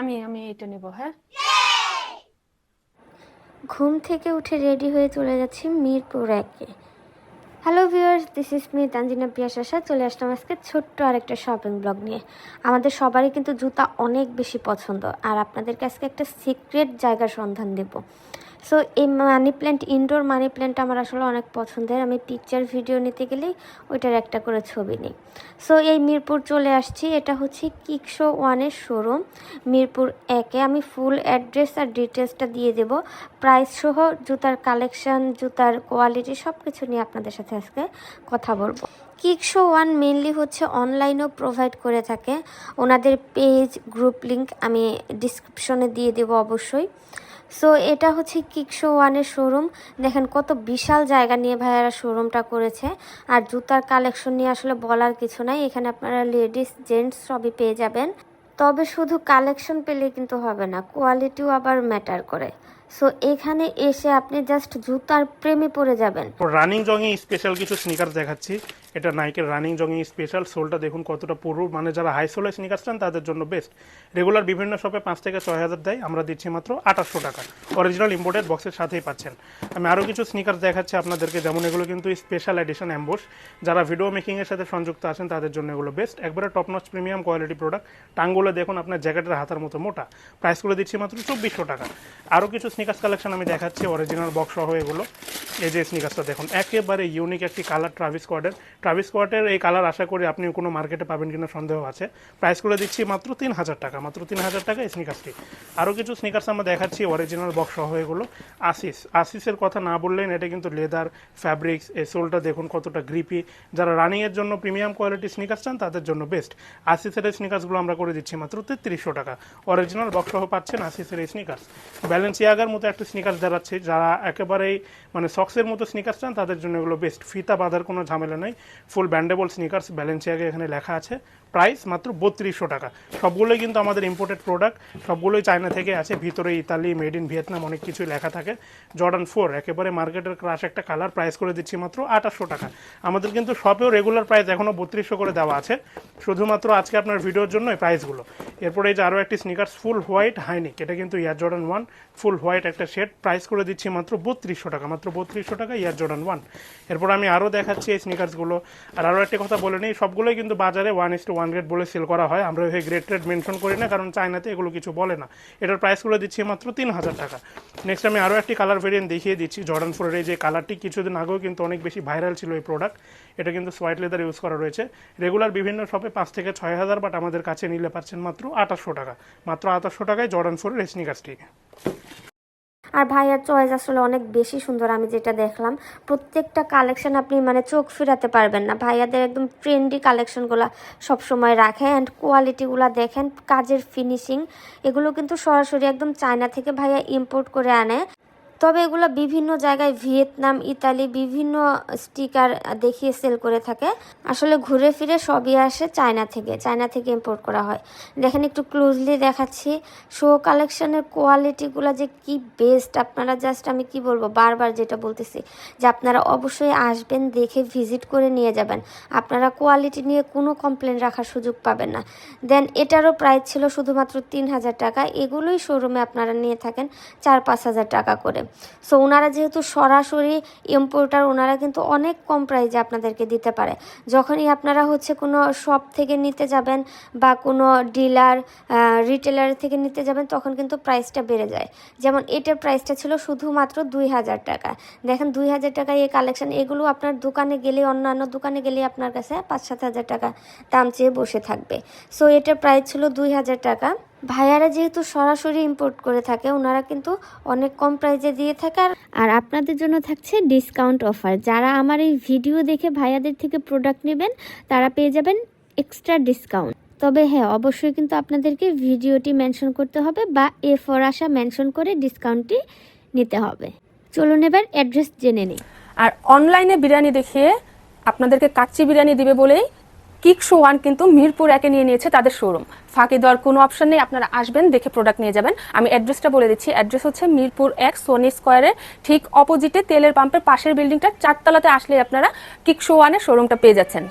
আমি আমি এটা নেব হ্যাঁ? ঘুম থেকে উঠে রেডি হয়ে চলে যাচ্ছি মিরপুর একে। Hello viewers this is me Tanjina Piya শাসা চলে আসলাম আজকে ছোট্ট আরেকটা শপিং ব্লগ নিয়ে। আমাদের সবারই কিন্তু জুতা অনেক বেশি পছন্দ, আর আপনাদেরকে আজকে একটা সিক্রেট জায়গার সন্ধান দেব। সো এই money plant indoor money plant আমার আসলে অনেক পছন্দের। আমি পিকচার ভিডিও নিতে গেলেই ওইটার একটা করে ছবি নিই। সো এই মিরপুর চলে আসছি। এটা হচ্ছে কিকশো ওয়ানের শোরুম। মিরপুর একে আমি ফুল অ্যাড্রেস আর ডিটেলসটা দিয়ে দেব। প্রাইস সহ জুতার কালেকশন জুতার কোয়ালিটি সব কিছু নিয়ে আপনাদের সাথে আজকে কথা বলব। কিকশো ওয়ান মেনলি হচ্ছে অনলাইনেও প্রোভাইড করে থাকে। ওনাদের পেজ গ্রুপ লিংক আমি ডিসক্রিপশনে দিয়ে দেবো অবশ্যই। সো এটা হচ্ছে কিকশো ওয়ানের শোরুম দেখেন কত বিশাল জায়গা নিয়ে ভাইয়ারা শোরুমটা করেছে। আর জুতার কালেকশন নিয়ে আসলে বলার কিছু নাই। এখানে আপনারা লেডিস জেন্টস সবই পেয়ে যাবেন। তবে শুধু কালেকশন পেলে কিন্তু হবে না কোয়ালিটিও আবার ম্যাটার করে। সো এখানে এসে আপনি জাস্ট জুতার প্রেমে পড়ে যাবেন। রানিং জঙে স্পেশাল কিছু স্নিকার দেখাচ্ছি। এটা নাইকের রানিং জঙে স্পেশাল সোলটা দেখুন কতটা পুরো। মানে যারা হাই সোলের স্নিকার চান তাদের জন্য বেস্ট রেগুলার বিভিন্ন শপে পাঁচ থেকে ছয় হাজার দেয়, আমরা দিচ্ছি মাত্র আঠাশশো টাকা। অরিজিনাল ইম্পোর্টেড বক্সের সাথেই পাচ্ছেন। আমি আরও কিছু স্নিকার দেখাচ্ছি আপনাদেরকে, যেমন এগুলো কিন্তু স্পেশাল এডিশন অ্যাম্বোস যারা ভিডিও মেকিংয়ের সাথে সংযুক্ত আছেন, তাদের জন্য এগুলো বেস্ট একবারে টপ প্রিমিয়াম কোয়ালিটি প্রোডাক্ট টাঙ্গুলো দেখুন আপনার জ্যাকেটের হাতার মতো মোটা। প্রাইসগুলো দিচ্ছি মাত্র চব্বিশশো টাকা। আরও কিছু স্নিকার্স কালেকশন আমি দেখাচ্ছি অরিজিনাল বক্স সহ এগুলো। এই যে স্নিকার্সটা দেখুন, একেবারে ইউনিক একটি কালার ট্রাভিস কোয়ার্ডের ট্রাভিস কোয়ার্ডের এই কালার আশা করি আপনি কোনো মার্কেটে পাবেন কিনা সন্দেহ আছে। প্রাইসগুলো দিচ্ছি মাত্র তিন হাজার টাকা, মাত্র তিন হাজার টাকা এই স্নিকার্সটি আরও কিছু স্নিকার্স আমরা দেখাচ্ছি অরিজিনাল বক্স সহ এগুলো। আসিস আসিসের কথা না বললেন এটা কিন্তু লেদার ফ্যাব্রিক্স এই সোলটা দেখুন কতটা গ্রিপি যারা রানিংয়ের জন্য প্রিমিয়াম কোয়ালিটি স্নিকার্স চান, তাদের জন্য বেস্ট আসিসের এই স্নিকার্সগুলো আমরা করে দিচ্ছি মাত্র তেত্রিশশো টাকা। অরিজিনাল বক্স সহ পাচ্ছেন আসিসের এই স্নিকার্স ব্যালেন্সিয়াগার মতো একটা স্নিকার্স দেখাচ্ছে, যারা একেবারেই মানে সক্সের মতো স্নিকার্স চান, তাদের জন্য এগুলো বেস্ট ফিতা বাঁধার কোনো ঝামেলা নেই। ফুল ব্যান্ডেবল স্নিকার্স ব্যালেন্সিয়াকে এখানে লেখা আছে। প্রাইস মাত্র বত্রিশশো টাকা। সবগুলোই কিন্তু আমাদের ইম্পোর্টেড প্রোডাক্ট সবগুলোই চায়না থেকে আছে, ভিতরে ইতালি মেড ইন ভিয়েতনাম অনেক কিছুই লেখা থাকে। জর্ডান ফোর একেবারে মার্কেটের ক্রাশ একটা কালার প্রাইস করে দিচ্ছি মাত্র আঠাশশো টাকা। আমাদের কিন্তু শপেও রেগুলার প্রাইস এখনও বত্রিশশো করে দেওয়া আছে। শুধুমাত্র আজকে আপনার ভিডিওর জন্য এই প্রাইসগুলো এরপরে এই যে আরও একটি স্নিকার্স ফুল হোয়াইট হাইনিক এটা কিন্তু air Jordan one full white একটা শেড প্রাইস করে দিচ্ছি মাত্র বত্রিশশো টাকা, মাত্র বত্রিশশো টাকা ইয়ার জর্ডান ওয়ান এরপর আমি আরও দেখাচ্ছি এই স্নিকার্সগুলো আর আরও একটি কথা বলে নিই, সবগুলোই কিন্তু বাজারে one is to one grade বলে সেল করা হয়, আমরা ওই গ্রেড ট্রেড মেনশন করি না, কারণ চায়নাতে এগুলো কিছু বলে না। এটার প্রাইসগুলো দিচ্ছি মাত্র তিন হাজার টাকা। নেক্সট আমি আরও একটি কালার ভেরিয়েন্ট দেখিয়ে দিচ্ছি জর্ডান ফোরের এই যে কালারটি কিছুদিন আগেও কিন্তু অনেক বেশি ভাইরাল ছিল এই প্রোডাক্ট এটা কিন্তু সোয়াইট লেদার ইউজ করা রয়েছে। রেগুলার বিভিন্ন শপে পাঁচ থেকে ছয় হাজার বাট আমাদের কাছে নিলে পাচ্ছেন মাত্র আঠাশশো টাকা। মাত্র আঠাশশো টাকায় জর্ডান ফোরের স্নিকার্সটি আর ভাইয়ার চয়েস আসলে অনেক বেশি সুন্দর, আমি যেটা দেখলাম। প্রত্যেকটা কালেকশন আপনি মানে চোখ ফিরাতে পারবেন না। ভাইয়াদের একদম ট্রেন্ডি কালেকশনগুলো সবসময় রাখে অ্যান্ড কোয়ালিটিগুলো দেখেন, কাজের ফিনিশিং এগুলো কিন্তু সরাসরি একদম চায়না থেকে ভাইয়া ইম্পোর্ট করে আনে। তবে এগুলো বিভিন্ন জায়গায় ভিয়েতনাম, ইতালি বিভিন্ন স্টিকার দেখিয়ে সেল করে থাকে। আসলে ঘুরে ফিরে সবই আসে চায়না থেকে চায়না থেকে ইম্পোর্ট করা হয়। দেখেন একটু ক্লোজলি দেখাচ্ছি। শো কালেকশনের কোয়ালিটিগুলো যে কি বেস্ট আপনারা জাস্ট আমি কি বলব, বারবার যেটা বলতেছি যে আপনারা অবশ্যই আসবেন, দেখে ভিজিট করে নিয়ে যাবেন। আপনারা কোয়ালিটি নিয়ে কোনো কমপ্লেন রাখার সুযোগ পাবেন না। দেন এটারও প্রাইস ছিল শুধুমাত্র তিন হাজার টাকা। এগুলোই শোরুমে আপনারা নিয়ে থাকেন চার পাঁচ হাজার টাকা করে। সো ওনারা যেহেতু সরাসরি ইম্পোর্টার ওনারা কিন্তু অনেক কম প্রাইজে আপনাদেরকে দিতে পারে। যখনই আপনারা হচ্ছে কোনো শপ থেকে নিতে যাবেন বা কোনো ডিলার রিটেলার থেকে নিতে যাবেন, তখন কিন্তু প্রাইসটা বেড়ে যায়। যেমন এটার প্রাইসটা ছিল শুধুমাত্র দুই হাজার টাকা। দেখেন দুই হাজার টাকা এই কালেকশন এগুলো আপনার দোকানে গেলে অন্যান্য দোকানে গেলে আপনার কাছে পাঁচ সাত হাজার টাকা দাম চেয়ে বসে থাকবে। সো এটার প্রাইস ছিল দুই হাজার টাকা। ভাইয়ারা যেহেতু সরাসরি ইম্পোর্ট করে থাকে ওনারা কিন্তু অনেক কম প্রাইজে দিয়ে থাকে আর আর আপনাদের জন্য থাকছে ডিসকাউন্ট অফার যারা আমার এই ভিডিও দেখে ভাইয়াদের থেকে প্রোডাক্ট নেবেন তারা পেয়ে যাবেন এক্সট্রা ডিসকাউন্ট তবে হ্যাঁ অবশ্যই কিন্তু আপনাদেরকে ভিডিওটি মেনশন করতে হবে বা এ ফর আসা মেনশন করে ডিসকাউন্টটি নিতে হবে। চলুন এবার অ্যাড্রেস জেনে নিই। আর অনলাইনে বিরিয়ানি দেখিয়ে আপনাদেরকে কাচ্চি বিরিয়ানি দিবে বলেই কিকশো ওয়ান কিন্তু মিরপুর একে নিয়ে নিয়েছে তাদের শোরুম। ফাঁকি দেওয়ার কোনো অপশন নেই, আপনারা আসবেন, দেখে প্রোডাক্ট নিয়ে যাবেন। আমি অ্যাড্রেসটা বলে দিচ্ছি। অ্যাড্রেস হচ্ছে মিরপুর এক সোনি স্কোয়ারের ঠিক অপোজিটে তেলের পাম্পের পাশের বিল্ডিংটা চারতলাতে আসলে আপনারা কিকশো ওয়ানের শোরুমটা পেয়ে যাচ্ছেন।